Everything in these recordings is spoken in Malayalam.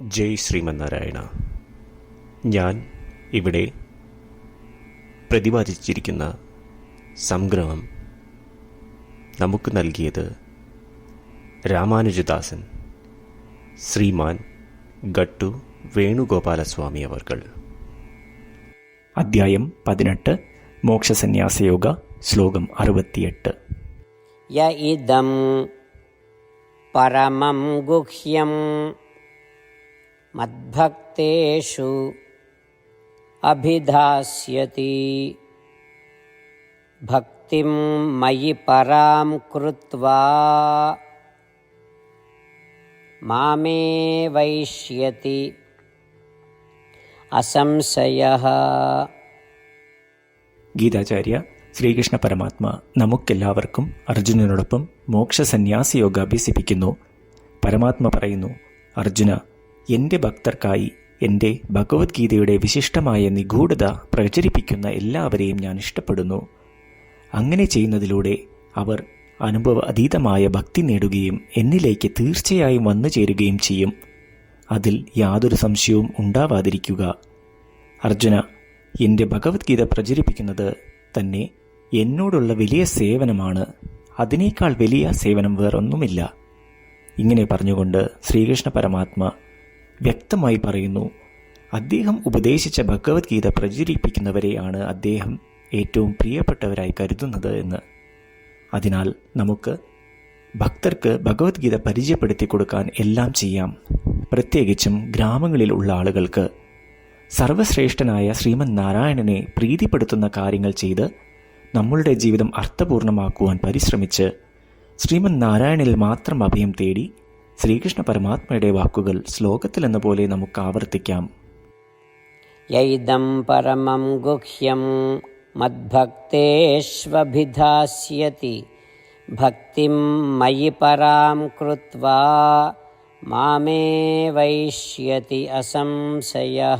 ജയ് ശ്രീമന്നാരായണ. ഞാൻ ഇവിടെ പ്രതിപാദിച്ചിരിക്കുന്ന സംഗ്രഹം നമുക്ക് നൽകിയത് രാമാനുജദാസൻ ശ്രീമാൻ ഗട്ടു വേണുഗോപാലസ്വാമി അവർകൾ. അദ്ധ്യായം പതിനെട്ട് മോക്ഷസന്യാസയോഗ ശ്ലോകം അറുപത്തിയെട്ട്. യ ഇതം പരമം ഗുഹ്യം मद्भक्तेषु अभिधास्यति भक्तिं मयि परां कृत्वा मामे वैष्यति असंशयः ഗീതാചാര്യ ശ്രീകൃഷ്ണ പരമാത്മ നമുക്കെല്ലാവർക്കും അർജുനനോടൊപ്പം മോക്ഷസന്യാസയോഗ അഭ്യസിപ്പിക്കുന്നു പരമാത്മ പറയുന്നു അർജുന എന്റെ ഭക്തർക്കായി എന്റെ ഭഗവത്ഗീതയുടെ വിശിഷ്ടമായ നിഗൂഢത പ്രചരിപ്പിക്കുന്ന എല്ലാവരെയും ഞാൻ ഇഷ്ടപ്പെടുന്നു. അങ്ങനെ ചെയ്യുന്നതിലൂടെ അവർ അനുഭവ അതീതമായ ഭക്തി നേടുകയും എന്നിലേക്ക് തീർച്ചയായും വന്നു ചേരുകയും ചെയ്യും. അതിൽ യാതൊരു സംശയവും ഉണ്ടാവാതിരിക്കുക. അർജുന എന്റെ ഭഗവത്ഗീത പ്രചരിപ്പിക്കുന്നത് തന്നെ എന്നോടുള്ള വലിയ സേവനമാണ്. അതിനേക്കാൾ വലിയ സേവനം വേറൊന്നുമില്ല. ഇങ്ങനെ പറഞ്ഞുകൊണ്ട് ശ്രീകൃഷ്ണ പരമാത്മ വ്യക്തമായി പറയുന്നു. അദ്ദേഹം ഉപദേശിച്ച ഭഗവത്ഗീത പ്രചരിപ്പിക്കുന്നവരെയാണ് അദ്ദേഹം ഏറ്റവും പ്രിയപ്പെട്ടവരായി കരുതുന്നത് എന്ന്. അതിനാൽ നമുക്ക് ഭക്തർക്ക് ഭഗവത്ഗീത പരിചയപ്പെടുത്തി കൊടുക്കാൻ എല്ലാം ചെയ്യാം. പ്രത്യേകിച്ചും ഗ്രാമങ്ങളിൽ ഉള്ള ആളുകൾക്ക്. സർവശ്രേഷ്ഠനായ ശ്രീമൻ നാരായണനെ പ്രീതിപ്പെടുത്തുന്ന കാര്യങ്ങൾ ചെയ്ത് നമ്മളുടെ ജീവിതം അർത്ഥപൂർണമാക്കുവാൻ പരിശ്രമിച്ച് ശ്രീമൻ നാരായണനിൽ മാത്രം അഭയം തേടി ശ്രീകൃഷ്ണ പരമാത്മയുടെ വാക്കുകൾ ശ്ലോകത്തിലെന്ന പോലെ നമുക്ക് ആവർത്തിക്കാം. യൈദം പരമം ഗുഹ്യം മദ്ഭക്തേഷ്വഭിധാസ്യതി. ഭക്തിം മയി പരാം കൃത്വാ മാമേ വൈഷ്യതി അസംശയ.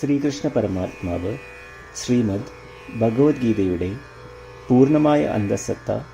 ശ്രീകൃഷ്ണ പരമാത്മാവ് ശ്രീമദ് ഭഗവത്ഗീതയുടെ പൂർണമായ അന്തസത്ത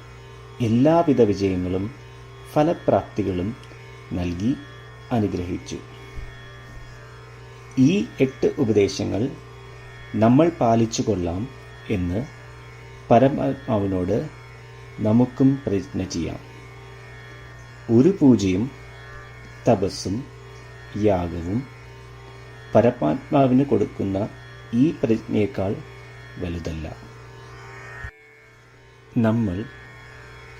എല്ലാവിധ വിജയങ്ങളും ഫലപ്രാപ്തികളും നൽകി അനുഗ്രഹിച്ചു. ഈ എട്ട് ഉപദേശങ്ങൾ നമ്മൾ പാലിച്ചു കൊള്ളാം എന്ന് പരമാത്മാവിനോട് നമുക്കും പ്രതിജ്ഞ ചെയ്യാം. ഒരു പൂജയും തപസ്സും യാഗവും പരമാത്മാവിന് കൊടുക്കുന്ന ഈ പ്രതിജ്ഞയേക്കാൾ വലുതല്ല. നമ്മൾ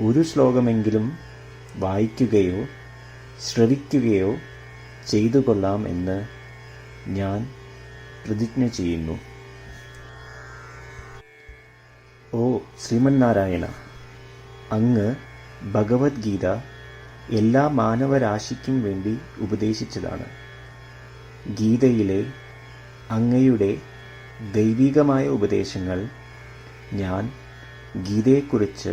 ഒരു ശ്ലോകമെങ്കിലും വായിക്കുകയോ ശ്രവിക്കുകയോ ചെയ്തു കൊള്ളാം എന്ന് ഞാൻ പ്രതിജ്ഞ ചെയ്യുന്നു. ഓ ശ്രീമന്നാരായണ അങ്ങ് ഭഗവത്ഗീത എല്ലാ മാനവരാശിക്കും വേണ്ടി ഉപദേശിച്ചതാണ്. ഗീതയിലെ അങ്ങയുടെ ദൈവികമായ ഉപദേശങ്ങൾ ഞാൻ ഗീതയെക്കുറിച്ച്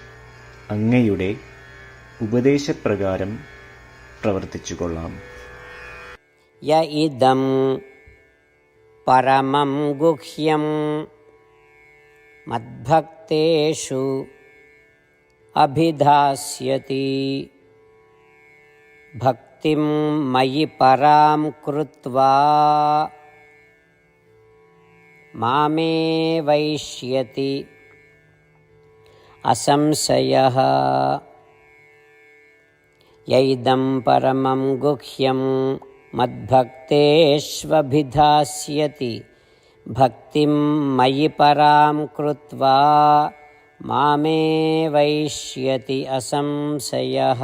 അങ്ങയുടെ ഉപദേശപ്രകാരം പ്രവർത്തിച്ചുകൊള്ളാം. യ ഇദം പരമം ഗുഹ്യം മദ്ഭക്തേഷു അഭിധാസ്യതി ഭക്തിം മയി പരാം കൃത്വാ മാമേ വൈഷ്യതി असंशयः यैदं परमं गुह्यं मद्भक्तेष्वभिधास्यति भक्तिं मयि परां कृत्वा मामे वैष्यति असंशयः